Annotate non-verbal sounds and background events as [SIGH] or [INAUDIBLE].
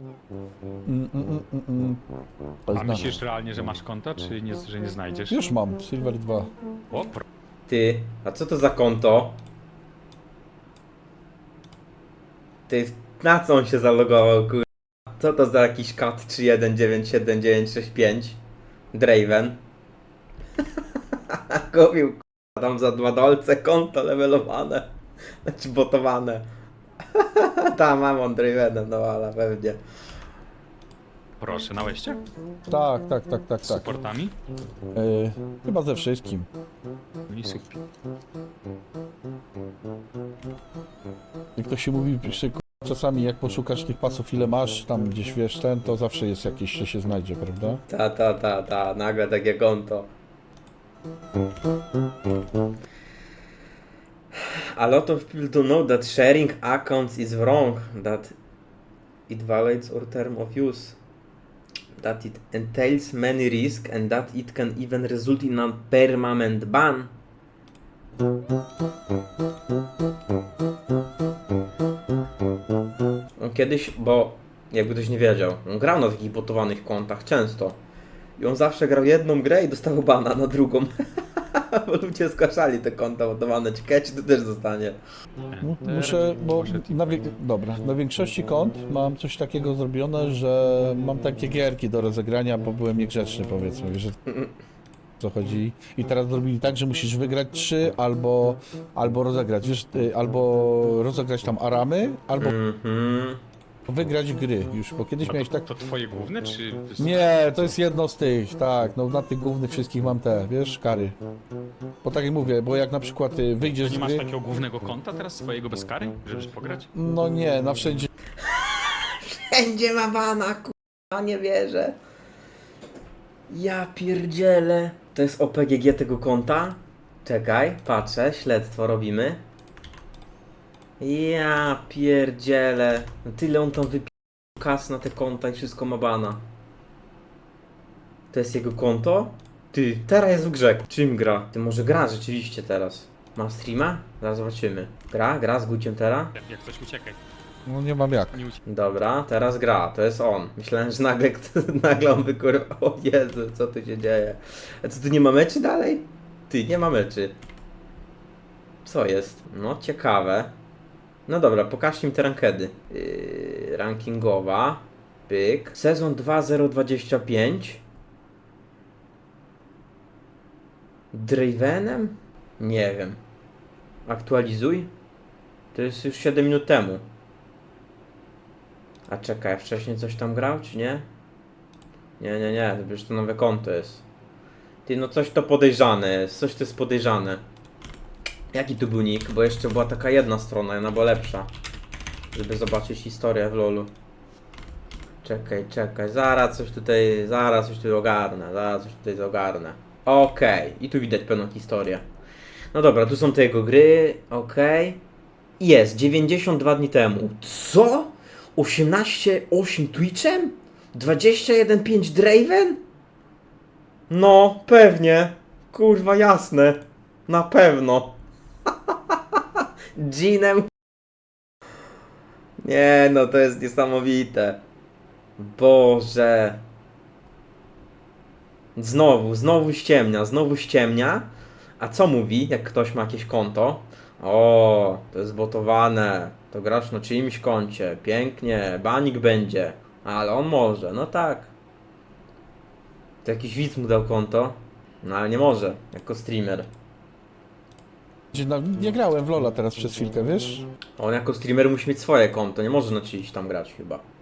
Mm, mm, mm, mm, mm. A myślisz realnie, że masz konto, czy nie, że nie znajdziesz? Już mam, Silver 2. O, pro... Ty, a co to za konto? Ty, na co on się zalogował, kur... Co to za jakiś kat 319795? Draven. [LAUGHS] Kupił, kur... tam za dwa dolce konto levelowane. Znaczy botowane. [LAUGHS] Tam mam on Dravenem, no ale pewnie. proszę, na łeście? Tak, tak, tak, tak, Z tak. supportami? E, chyba ze wszystkim. No i super. Jak to się mówi, że k- czasami jak poszukasz tych pasów, ile masz, tam gdzieś wiesz ten, to zawsze jest jakieś, że się znajdzie, prawda? Ta, ta, ta, ta, nagle takie konto. A lot of people don't know that sharing accounts is wrong, that it violates our term of use, that it entails many risks and that it can even result in a permanent ban. On kiedyś, bo jakby ktoś nie wiedział, on grał na takich botowanych kontach często. I on zawsze grał jedną grę i dostał bana na drugą. [LAUGHS] [LAUGHS] bo ludzie zgłaszali te konta botowane. Ciekawe, czy to też zostanie. No, Muszę, bo na, wie, dobra, na większości kont mam coś takiego zrobione, że mam takie gierki do rozegrania, bo byłem niegrzeczny powiedzmy, wiesz, że co chodzi. I teraz zrobili tak, że musisz wygrać trzy albo, albo rozegrać, wiesz, y, albo rozegrać tam aramy, albo Mhm. Wygrać gry już, bo kiedyś miałeś tak... to twoje główne, czy... Nie, to jest jedno z tych, tak, no na tych głównych wszystkich mam te, wiesz, kary. Bo tak jak mówię, bo jak na przykład y, wyjdziesz Nie z masz gry, takiego głównego konta teraz swojego bez kary, żebyś pograć? no nie, na wszędzie Wszędzie ma bana, kurwa, nie wierzę. Ja pierdzielę. To jest OPGG tego konta? Czekaj, patrzę, śledztwo robimy. Ja pierdzielę. No Tyle on tam wypi... kas na te konta i wszystko ma bana. To jest jego konto? Ty, teraz jest w grze. Czym gra? Ty może gra rzeczywiście teraz. Ma streama? Zaraz zobaczymy. Gra? Gra z Guciem teraz? Jak, jak coś uciekaj. No nie mam jak. Nie uciekaj. Dobra, teraz gra, to jest on. Myślałem, że nagle, [LAUGHS] nagle on wykurwa. O Jezu, co tu się dzieje? A co tu nie ma meczy dalej? Ty, nie ma meczy. Co jest? No, ciekawe. No dobra, pokażcie mi te rankedy. Yy, rankingowa. Pyk. Sezon 2025. Dravenem? Nie wiem. Aktualizuj? To jest już 7 minut temu. A czekaj, wcześniej coś tam grał, czy nie? Nie, nie, nie, to przecież to nowe konto jest. Ty, no coś to podejrzane jest, coś to jest podejrzane. Jaki tu był nick? Bo jeszcze była taka jedna strona, ona była lepsza. Żeby zobaczyć historię w lolu. Czekaj, czekaj, zaraz coś tutaj, zaraz coś tutaj ogarnę, zaraz coś tutaj ogarnę. Okej, i tu widać pełną historię. No dobra, tu są te jego gry, okej. Jest, 92 dni temu. Co? 18,8 Twitchem? 21,5 Draven? No, pewnie. Kurwa, jasne. Na pewno. Jeanem. Nie, no to jest niesamowite. Boże. Znowu, znowu ściemnia, znowu ściemnia. A co mówi, jak ktoś ma jakieś konto? O, to jest botowane. To grasz na czyimś koncie. Pięknie, banik będzie. Ale on może, no tak. To jakiś widz mu dał konto. No ale nie może, jako streamer. No, nie grałem w Lola teraz przez chwilkę, wiesz? On jako streamer musi mieć swoje konto, nie może na czyjś tam grać chyba.